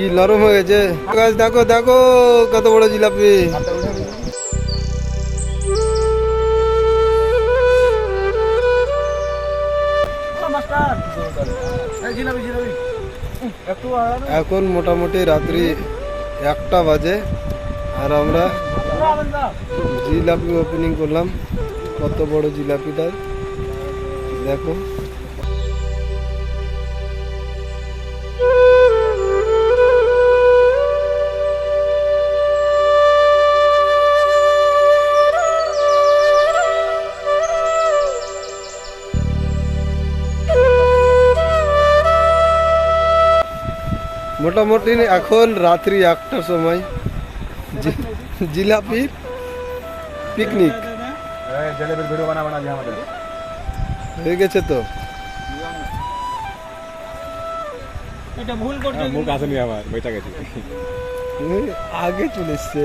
কি নরম হয়ে গেছে? গাছ, দেখো দেখো, কত বড় জিলাপি। এখন মোটামুটি রাত্রি একটা বাজে, আর আমরা জিলাপি ওপেনিং করলাম। কত বড় জিলাপিটা দেখো। মোটামুটি এখন রাত্রি একটার সময়। জিলাপি পিকনিক হয়ে গেছে তো। গেছি। আগে চলে এসছে।